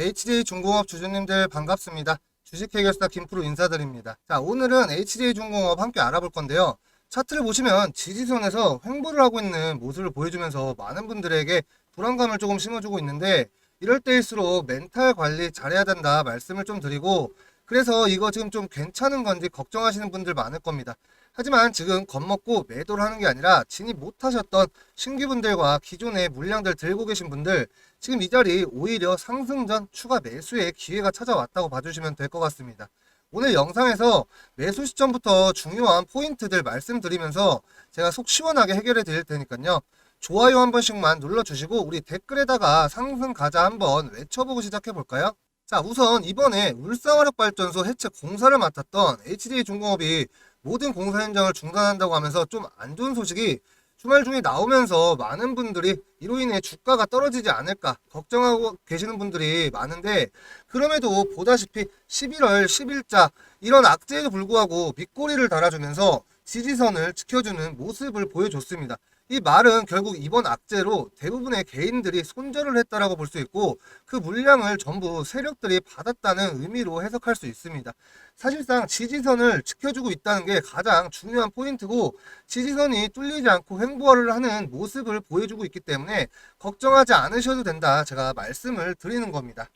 네, HJ 중공업 주주님들 반갑습니다. 주식해결사 김프로 인사드립니다. 자, 오늘은 HJ 중공업 함께 알아볼 건데요. 차트를 보시면 지지선에서 횡보를 하고 있는 모습을 보여주면서 많은 분들에게 불안감을 조금 심어주고 있는데 이럴 때일수록 멘탈 관리 잘해야 된다 말씀을 좀 드리고 그래서 이거 지금 좀 괜찮은 건지 걱정하시는 분들 많을 겁니다. 하지만 지금 겁먹고 매도를 하는 게 아니라 진입 못하셨던 신규분들과 기존의 물량들 들고 계신 분들 지금 이 자리 오히려 상승 전 추가 매수의 기회가 찾아왔다고 봐주시면 될 것 같습니다. 오늘 영상에서 매수 시점부터 중요한 포인트들 말씀드리면서 제가 속 시원하게 해결해 드릴 테니까요. 좋아요 한 번씩만 눌러주시고 우리 댓글에다가 상승 가자 한번 외쳐보고 시작해 볼까요? 자 우선 이번에 울산화력발전소 해체 공사를 맡았던 HDA 중공업이 모든 공사 현장을 중단한다고 하면서 좀 안 좋은 소식이 주말 중에 나오면서 많은 분들이 이로 인해 주가가 떨어지지 않을까 걱정하고 계시는 분들이 많은데 그럼에도 보다시피 11월 10일자 이런 악재에도 불구하고 밑꼬리를 달아주면서 지지선을 지켜주는 모습을 보여줬습니다. 이 말은 결국 이번 악재로 대부분의 개인들이 손절을 했다라고 볼 수 있고 그 물량을 전부 세력들이 받았다는 의미로 해석할 수 있습니다. 사실상 지지선을 지켜주고 있다는 게 가장 중요한 포인트고 지지선이 뚫리지 않고 횡보를 하는 모습을 보여주고 있기 때문에 걱정하지 않으셔도 된다 제가 말씀을 드리는 겁니다.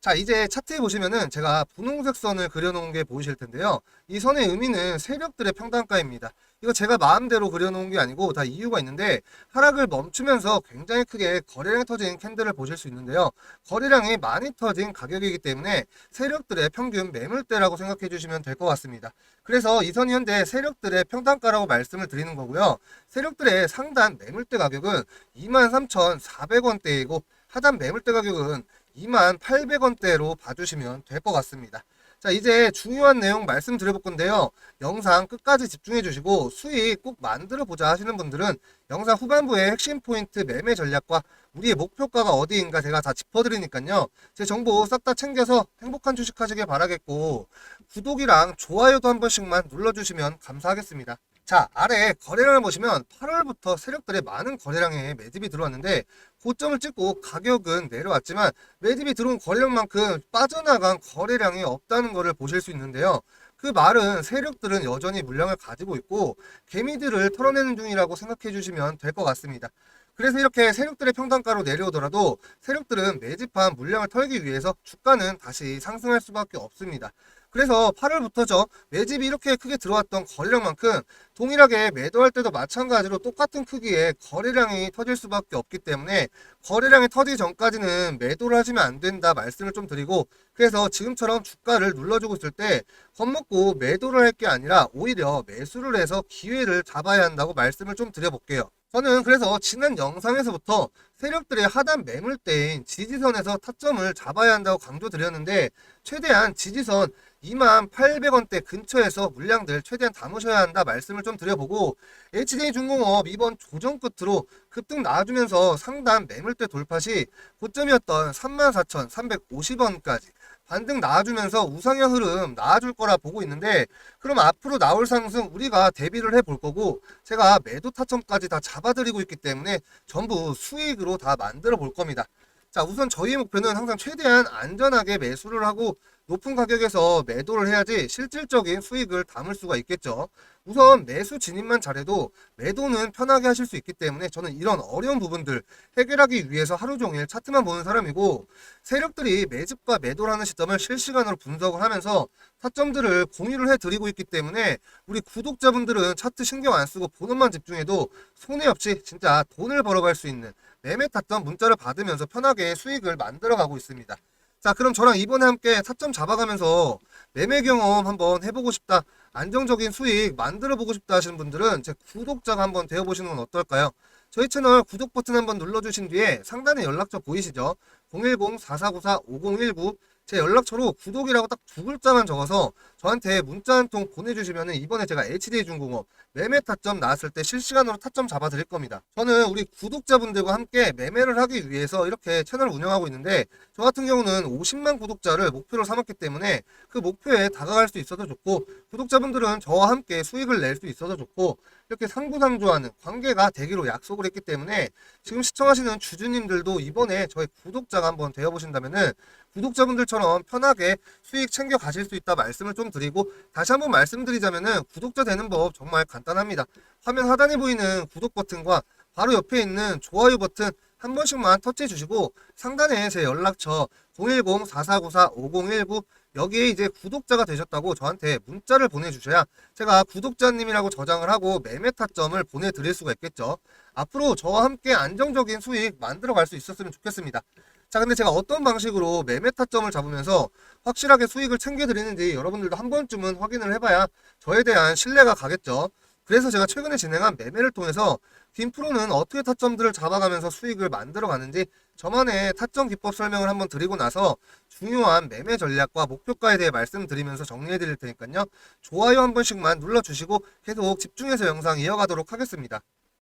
자 이제 차트에 보시면은 제가 분홍색 선을 그려놓은 게 보이실 텐데요. 이 선의 의미는 세력들의 평단가입니다. 이거 제가 마음대로 그려놓은 게 아니고 다 이유가 있는데 하락을 멈추면서 굉장히 크게 거래량이 터진 캔들을 보실 수 있는데요. 거래량이 많이 터진 가격이기 때문에 세력들의 평균 매물대라고 생각해 주시면 될 것 같습니다. 그래서 이 선이 현재 세력들의 평단가라고 말씀을 드리는 거고요. 세력들의 상단 매물대 가격은 23,400원대이고 하단 매물대 가격은 28,800원대로 봐주시면 될 것 같습니다. 자, 이제 중요한 내용 말씀드려볼 건데요. 영상 끝까지 집중해 주시고 수익 꼭 만들어 보자 하시는 분들은 영상 후반부의 핵심 포인트 매매 전략과 우리의 목표가가 어디인가 제가 다 짚어드리니까요. 제 정보 싹 다 챙겨서 행복한 주식 하시길 바라겠고 구독이랑 좋아요도 한 번씩만 눌러주시면 감사하겠습니다. 자, 아래 거래량을 보시면 8월부터 세력들의 많은 거래량에 매집이 들어왔는데 고점을 찍고 가격은 내려왔지만 매집이 들어온 거래량만큼 빠져나간 거래량이 없다는 것을 보실 수 있는데요. 그 말은 세력들은 여전히 물량을 가지고 있고 개미들을 털어내는 중이라고 생각해 주시면 될 것 같습니다. 그래서 이렇게 세력들의 평단가로 내려오더라도 세력들은 매집한 물량을 털기 위해서 주가는 다시 상승할 수밖에 없습니다. 그래서 8월부터죠. 매집이 이렇게 크게 들어왔던 거래량만큼 동일하게 매도할 때도 마찬가지로 똑같은 크기의 거래량이 터질 수밖에 없기 때문에 거래량이 터지기 전까지는 매도를 하시면 안 된다 말씀을 좀 드리고 그래서 지금처럼 주가를 눌러주고 있을 때 겁먹고 매도를 할 게 아니라 오히려 매수를 해서 기회를 잡아야 한다고 말씀을 좀 드려볼게요. 저는 그래서 지난 영상에서부터 세력들의 하단 매물대인 지지선에서 타점을 잡아야 한다고 강조드렸는데 최대한 지지선 2만 800원대 근처에서 물량들 최대한 담으셔야 한다 말씀을 좀 드려보고 HDA 중공업 이번 조정 끝으로 급등 나와주면서 상단 매물대 돌파 시 고점이었던 34,350원까지 반등 나와주면서 우상향 흐름 나와줄 거라 보고 있는데 그럼 앞으로 나올 상승 우리가 대비를 해볼 거고 제가 매도 타점까지 다 잡아드리고 있기 때문에 전부 수익으로 다 만들어 볼 겁니다. 자 우선 저희의 목표는 항상 최대한 안전하게 매수를 하고 높은 가격에서 매도를 해야지 실질적인 수익을 담을 수가 있겠죠. 우선 매수 진입만 잘해도 매도는 편하게 하실 수 있기 때문에 저는 이런 어려운 부분들 해결하기 위해서 하루 종일 차트만 보는 사람이고 세력들이 매집과 매도를 하는 시점을 실시간으로 분석을 하면서 타점들을 공유를 해드리고 있기 때문에 우리 구독자분들은 차트 신경 안 쓰고 보는만 집중해도 손해 없이 진짜 돈을 벌어갈 수 있는 매매 타점 문자를 받으면서 편하게 수익을 만들어가고 있습니다. 자, 그럼 저랑 이번에 함께 타점 잡아가면서 매매 경험 한번 해보고 싶다, 안정적인 수익 만들어 보고 싶다 하시는 분들은 제 구독자가 한번 되어보시는 건 어떨까요? 저희 채널 구독 버튼 한번 눌러주신 뒤에 상단에 연락처 보이시죠? 010-4494-5019 제 연락처로 구독이라고 딱 두 글자만 적어서 저한테 문자 한 통 보내주시면 이번에 제가 HDA 중공업 매매 타점 나왔을 때 실시간으로 타점 잡아 드릴 겁니다. 저는 우리 구독자분들과 함께 매매를 하기 위해서 이렇게 채널을 운영하고 있는데 저 같은 경우는 50만 구독자를 목표로 삼았기 때문에 그 목표에 다가갈 수 있어서 좋고 구독자분들은 저와 함께 수익을 낼 수 있어서 좋고 이렇게 상부상조하는 관계가 되기로 약속을 했기 때문에 지금 시청하시는 주주님들도 이번에 저희 구독자가 한번 되어보신다면은 구독자분들처럼 편하게 수익 챙겨 가실 수 있다 말씀을 좀 드리고 다시 한번 말씀드리자면은 구독자 되는 법 정말 간단합니다. 화면 하단에 보이는 구독 버튼과 바로 옆에 있는 좋아요 버튼 한 번씩만 터치해 주시고 상단에 제 연락처 010-4494-5019 여기에 이제 구독자가 되셨다고 저한테 문자를 보내주셔야 제가 구독자님이라고 저장을 하고 매매 타점을 보내드릴 수가 있겠죠. 앞으로 저와 함께 안정적인 수익 만들어 갈 수 있었으면 좋겠습니다. 자, 근데 제가 어떤 방식으로 매매 타점을 잡으면서 확실하게 수익을 챙겨드리는지 여러분들도 한 번쯤은 확인을 해봐야 저에 대한 신뢰가 가겠죠. 그래서 제가 최근에 진행한 매매를 통해서 빔프로는 어떻게 타점들을 잡아가면서 수익을 만들어 가는지 저만의 타점 기법 설명을 한번 드리고 나서 중요한 매매 전략과 목표가에 대해 말씀드리면서 정리해 드릴 테니까요. 좋아요 한 번씩만 눌러주시고 계속 집중해서 영상 이어가도록 하겠습니다.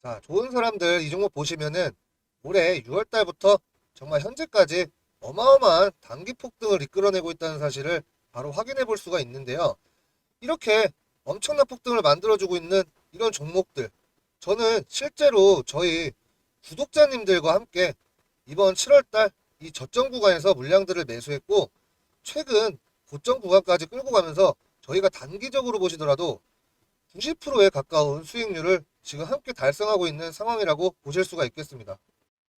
자, 좋은 사람들 이 종목 보시면은 올해 6월 달부터 정말 현재까지 어마어마한 단기 폭등을 이끌어내고 있다는 사실을 바로 확인해 볼 수가 있는데요. 이렇게 엄청난 폭등을 만들어주고 있는 이런 종목들. 저는 실제로 저희 구독자님들과 함께 이번 7월달 이 저점 구간에서 물량들을 매수했고 최근 고점 구간까지 끌고 가면서 저희가 단기적으로 보시더라도 90%에 가까운 수익률을 지금 함께 달성하고 있는 상황이라고 보실 수가 있겠습니다.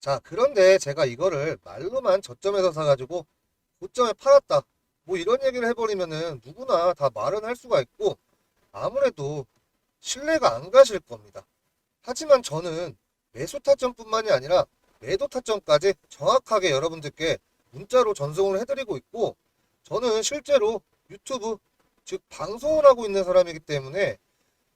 자, 그런데 제가 이거를 말로만 저점에서 사가지고 고점에 팔았다. 뭐 이런 얘기를 해버리면은 누구나 다 말은 할 수가 있고 아무래도 신뢰가 안 가실 겁니다. 하지만 저는 매수 타점뿐만이 아니라 매도 타점까지 정확하게 여러분들께 문자로 전송을 해드리고 있고 저는 실제로 유튜브 즉 방송을 하고 있는 사람이기 때문에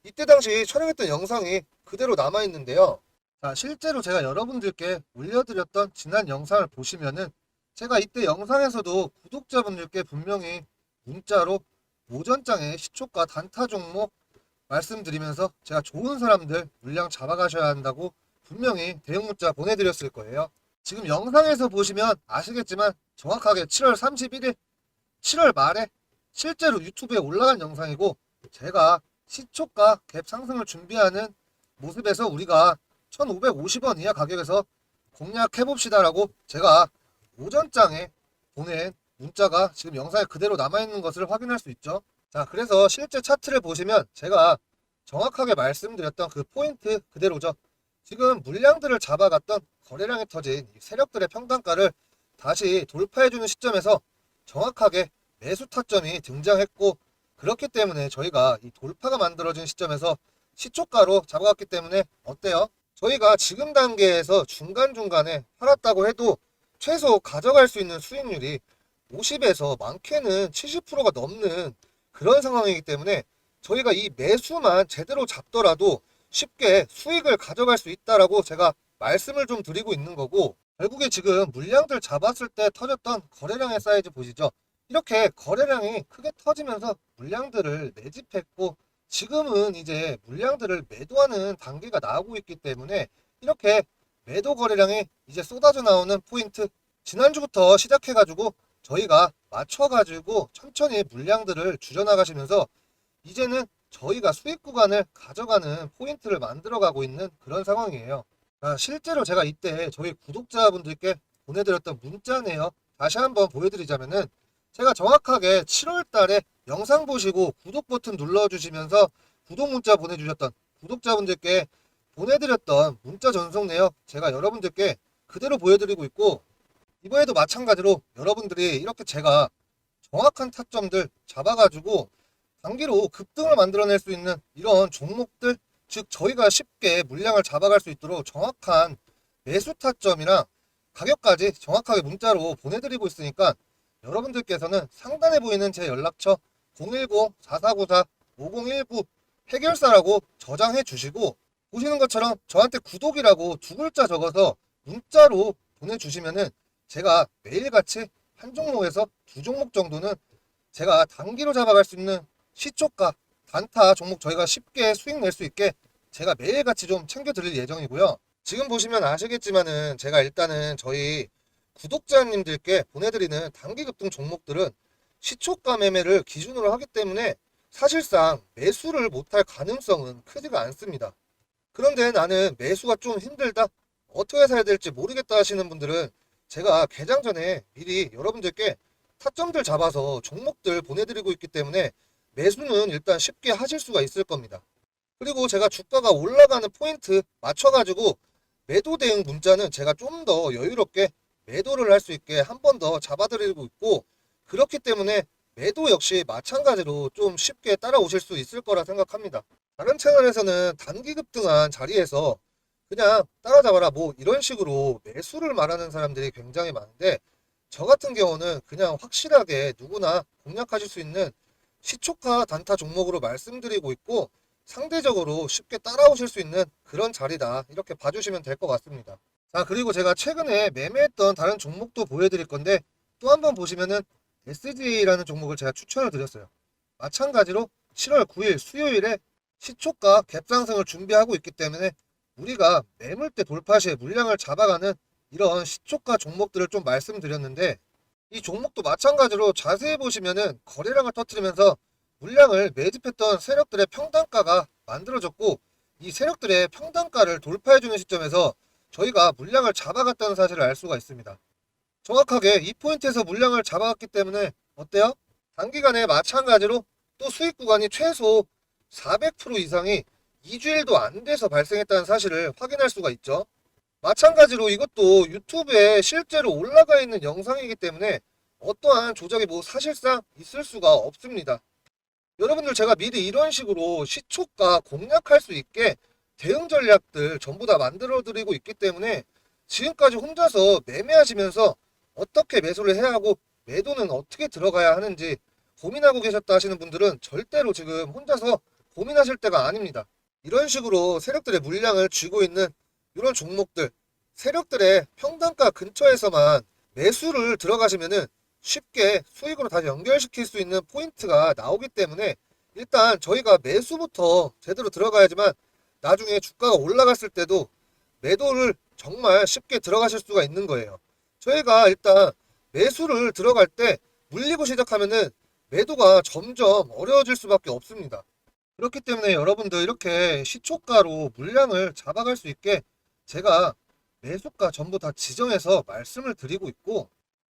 이때 당시 촬영했던 영상이 그대로 남아 있는데요. 자, 실제로 제가 여러분들께 올려드렸던 지난 영상을 보시면은 제가 이때 영상에서도 구독자분들께 분명히 문자로 오전장에 시초가 단타 종목 말씀드리면서 제가 좋은 사람들 물량 잡아가셔야 한다고 분명히 대응 문자 보내드렸을 거예요. 지금 영상에서 보시면 아시겠지만 정확하게 7월 31일 7월 말에 실제로 유튜브에 올라간 영상이고 제가 시초가 갭 상승을 준비하는 모습에서 우리가 1550원 이하 가격에서 공략해 봅시다라고 제가 오전장에 보낸 문자가 지금 영상에 그대로 남아있는 것을 확인할 수 있죠. 자, 그래서 실제 차트를 보시면 제가 정확하게 말씀드렸던 그 포인트 그대로죠. 지금 물량들을 잡아갔던 거래량이 터진 이 세력들의 평단가를 다시 돌파해주는 시점에서 정확하게 매수 타점이 등장했고 그렇기 때문에 저희가 이 돌파가 만들어진 시점에서 시초가로 잡아갔기 때문에 어때요? 저희가 지금 단계에서 중간중간에 팔았다고 해도 최소 가져갈 수 있는 수익률이 50에서 많게는 70%가 넘는 그런 상황이기 때문에 저희가 이 매수만 제대로 잡더라도 쉽게 수익을 가져갈 수 있다라고 제가 말씀을 좀 드리고 있는 거고 결국에 지금 물량들 잡았을 때 터졌던 거래량의 사이즈 보시죠. 이렇게 거래량이 크게 터지면서 물량들을 매집했고 지금은 이제 물량들을 매도하는 단계가 나오고 있기 때문에 이렇게 매도 거래량이 이제 쏟아져 나오는 포인트 지난주부터 시작해가지고 저희가 맞춰가지고 천천히 물량들을 줄여나가시면서 이제는 저희가 수익 구간을 가져가는 포인트를 만들어가고 있는 그런 상황이에요. 아, 실제로 제가 이때 저희 구독자분들께 보내드렸던 문자네요. 다시 한번 보여드리자면은 제가 정확하게 7월 달에 영상 보시고 구독 버튼 눌러주시면서 구독 문자 보내주셨던 구독자분들께 보내드렸던 문자 전송 내역 제가 여러분들께 그대로 보여드리고 있고 이번에도 마찬가지로 여러분들이 이렇게 제가 정확한 타점들 잡아가지고 단기로 급등을 만들어낼 수 있는 이런 종목들 즉 저희가 쉽게 물량을 잡아갈 수 있도록 정확한 매수 타점이랑 가격까지 정확하게 문자로 보내드리고 있으니까 여러분들께서는 상단에 보이는 제 연락처 010-4494-5019 해결사라고 저장해 주시고 보시는 것처럼 저한테 구독이라고 두 글자 적어서 문자로 보내주시면은 제가 매일같이 한 종목에서 두 종목 정도는 제가 단기로 잡아갈 수 있는 시초가 단타 종목 저희가 쉽게 수익 낼 수 있게 제가 매일같이 좀 챙겨 드릴 예정이고요. 지금 보시면 아시겠지만은 제가 일단은 저희 구독자님들께 보내드리는 단기 급등 종목들은 시초가 매매를 기준으로 하기 때문에 사실상 매수를 못할 가능성은 크지가 않습니다. 그런데 나는 매수가 좀 힘들다? 어떻게 사야 될지 모르겠다 하시는 분들은 제가 개장 전에 미리 여러분들께 타점들 잡아서 종목들 보내드리고 있기 때문에 매수는 일단 쉽게 하실 수가 있을 겁니다. 그리고 제가 주가가 올라가는 포인트 맞춰가지고 매도 대응 문자는 제가 좀 더 여유롭게 매도를 할 수 있게 한 번 더 잡아드리고 있고 그렇기 때문에 매도 역시 마찬가지로 좀 쉽게 따라오실 수 있을 거라 생각합니다. 다른 채널에서는 단기 급등한 자리에서 그냥 따라잡아라 뭐 이런 식으로 매수를 말하는 사람들이 굉장히 많은데 저 같은 경우는 그냥 확실하게 누구나 공략하실 수 있는 시초가 단타 종목으로 말씀드리고 있고 상대적으로 쉽게 따라오실 수 있는 그런 자리다 이렇게 봐주시면 될 것 같습니다. 자 그리고 제가 최근에 매매했던 다른 종목도 보여드릴 건데 또 한번 보시면은 SG라는 종목을 제가 추천을 드렸어요. 마찬가지로 7월 9일 수요일에 시초가 갭상승을 준비하고 있기 때문에 우리가 매물대 돌파 시에 물량을 잡아가는 이런 시초가 종목들을 좀 말씀드렸는데 이 종목도 마찬가지로 자세히 보시면은 거래량을 터뜨리면서 물량을 매집했던 세력들의 평단가가 만들어졌고 이 세력들의 평단가를 돌파해주는 시점에서 저희가 물량을 잡아갔다는 사실을 알 수가 있습니다. 정확하게 이 포인트에서 물량을 잡아갔기 때문에 어때요? 단기간에 마찬가지로 또 수익 구간이 최소 400% 이상이 2주일도 안 돼서 발생했다는 사실을 확인할 수가 있죠. 마찬가지로 이것도 유튜브에 실제로 올라가 있는 영상이기 때문에 어떠한 조작이 뭐 사실상 있을 수가 없습니다. 여러분들 제가 미리 이런 식으로 시초가 공략할 수 있게 대응 전략들 전부 다 만들어 드리고 있기 때문에 지금까지 혼자서 매매하시면서 어떻게 매수를 해야 하고 매도는 어떻게 들어가야 하는지 고민하고 계셨다 하시는 분들은 절대로 지금 혼자서 고민하실 때가 아닙니다. 이런 식으로 세력들의 물량을 쥐고 있는 이런 종목들 세력들의 평단가 근처에서만 매수를 들어가시면은 쉽게 수익으로 다시 연결시킬 수 있는 포인트가 나오기 때문에 일단 저희가 매수부터 제대로 들어가야지만 나중에 주가가 올라갔을 때도 매도를 정말 쉽게 들어가실 수가 있는 거예요. 저희가 일단 매수를 들어갈 때 물리고 시작하면은 매도가 점점 어려워질 수밖에 없습니다. 그렇기 때문에 여러분들 이렇게 시초가로 물량을 잡아갈 수 있게 제가 매수가 전부 다 지정해서 말씀을 드리고 있고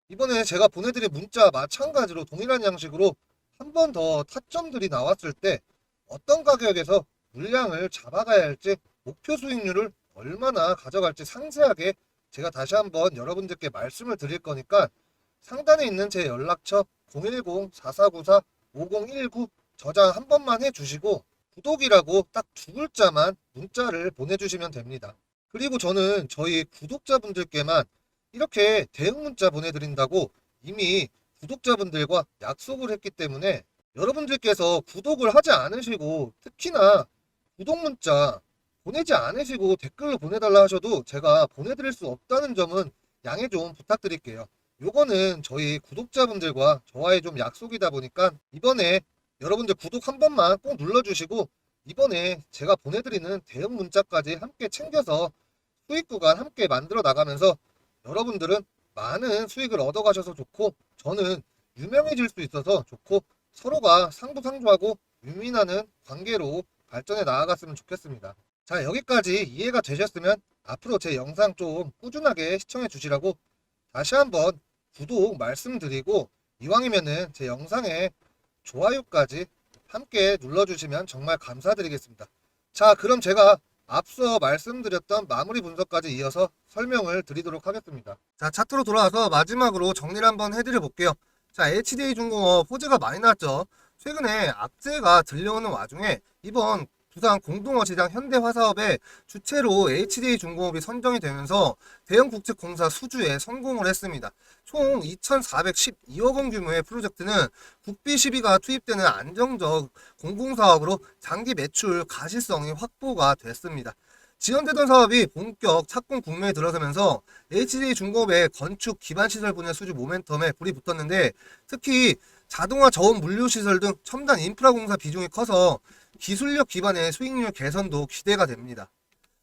이번에 제가 보내드린 문자 마찬가지로 동일한 양식으로 한 번 더 타점들이 나왔을 때 어떤 가격에서 물량을 잡아가야 할지 목표 수익률을 얼마나 가져갈지 상세하게 제가 다시 한번 여러분들께 말씀을 드릴 거니까 상단에 있는 제 연락처 010-4494-5019 저장 한 번만 해주시고 구독이라고 딱 두 글자만 문자를 보내주시면 됩니다. 그리고 저는 저희 구독자분들께만 이렇게 대응 문자 보내드린다고 이미 구독자분들과 약속을 했기 때문에 여러분들께서 구독을 하지 않으시고 특히나 구독 문자 보내지 않으시고 댓글로 보내달라 하셔도 제가 보내드릴 수 없다는 점은 양해 좀 부탁드릴게요. 요거는 저희 구독자분들과 저와의 좀 약속이다 보니까 이번에 여러분들 구독 한 번만 꼭 눌러주시고 이번에 제가 보내드리는 대응 문자까지 함께 챙겨서 수익 구간 함께 만들어 나가면서 여러분들은 많은 수익을 얻어가셔서 좋고 저는 유명해질 수 있어서 좋고 서로가 상부상조하고 윈윈하는 관계로 발전해 나아갔으면 좋겠습니다. 자 여기까지 이해가 되셨으면 앞으로 제 영상 좀 꾸준하게 시청해 주시라고 다시 한번 구독 말씀드리고 이왕이면은 제 영상에 좋아요까지 함께 눌러주시면 정말 감사드리겠습니다. 자 그럼 제가 앞서 말씀드렸던 마무리 분석까지 이어서 설명을 드리도록 하겠습니다. 자, 차트로 돌아와서 마지막으로 정리를 한번 해드려 볼게요. 자, HDA 중공업 호재가 많이 나왔죠. 최근에 악재가 들려오는 와중에 이번 부산 공동어 시장 현대화사업의 주체로 HDA 중공업이 선정이 되면서 대형 국책공사 수주에 성공을 했습니다. 총 2,412억 원 규모의 프로젝트는 국비 시비가 투입되는 안정적 공공사업으로 장기 매출 가시성이 확보가 됐습니다. 지연되던 사업이 본격 착공 국면에 들어서면서 HDA 중공업의 건축 기반 시설 분야 수주 모멘텀에 불이 붙었는데 특히 자동화 저온 물류 시설 등 첨단 인프라 공사 비중이 커서 기술력 기반의 수익률 개선도 기대가 됩니다.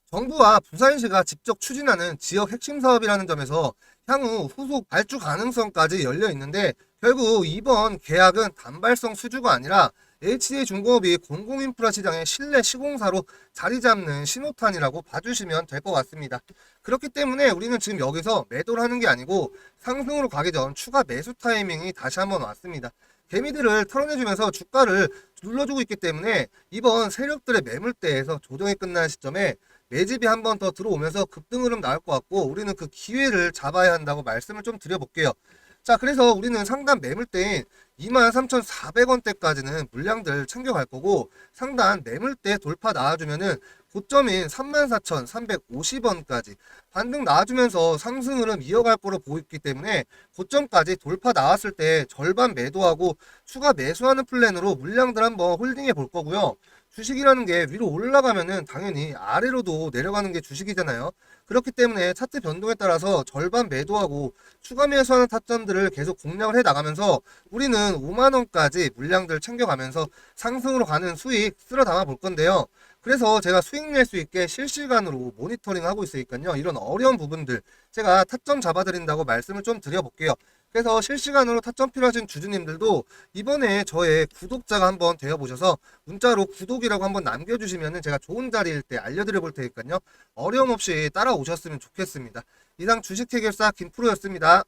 정부와 부산시가 직접 추진하는 지역 핵심 사업이라는 점에서 향후 후속 발주 가능성까지 열려 있는데 결국 이번 계약은 단발성 수주가 아니라 HDA 중공업이 공공인프라 시장의 실내 시공사로 자리 잡는 신호탄이라고 봐주시면 될 것 같습니다. 그렇기 때문에 우리는 지금 여기서 매도를 하는 게 아니고 상승으로 가기 전 추가 매수 타이밍이 다시 한번 왔습니다. 개미들을 털어내주면서 주가를 눌러주고 있기 때문에 이번 세력들의 매물대에서 조정이 끝나는 시점에 매집이 한 번 더 들어오면서 급등 흐름 나올 것 같고 우리는 그 기회를 잡아야 한다고 말씀을 좀 드려볼게요. 자, 그래서 우리는 상단 매물대인 24,400원대까지는 물량들 챙겨갈 거고 상단 매물대 돌파 나와주면은 고점인 34,350원까지 반등 나와주면서 상승 흐름 이어갈 거로 보이기 때문에 고점까지 돌파 나왔을 때 절반 매도하고 추가 매수하는 플랜으로 물량들 한번 홀딩해 볼 거고요. 주식이라는 게 위로 올라가면은 당연히 아래로도 내려가는 게 주식이잖아요. 그렇기 때문에 차트 변동에 따라서 절반 매도하고 추가 매수하는 타점들을 계속 공략을 해 나가면서 우리는 5만 원까지 물량들 챙겨가면서 상승으로 가는 수익 쓸어 담아 볼 건데요. 그래서 제가 수익 낼 수 있게 실시간으로 모니터링 하고 있으니까요. 이런 어려운 부분들 제가 타점 잡아드린다고 말씀을 좀 드려볼게요. 그래서 실시간으로 타점 필요하신 주주님들도 이번에 저의 구독자가 한번 되어보셔서 문자로 구독이라고 한번 남겨주시면 제가 좋은 자리일 때 알려드려 볼 테니까요. 어려움 없이 따라오셨으면 좋겠습니다. 이상 주식해결사 김프로였습니다.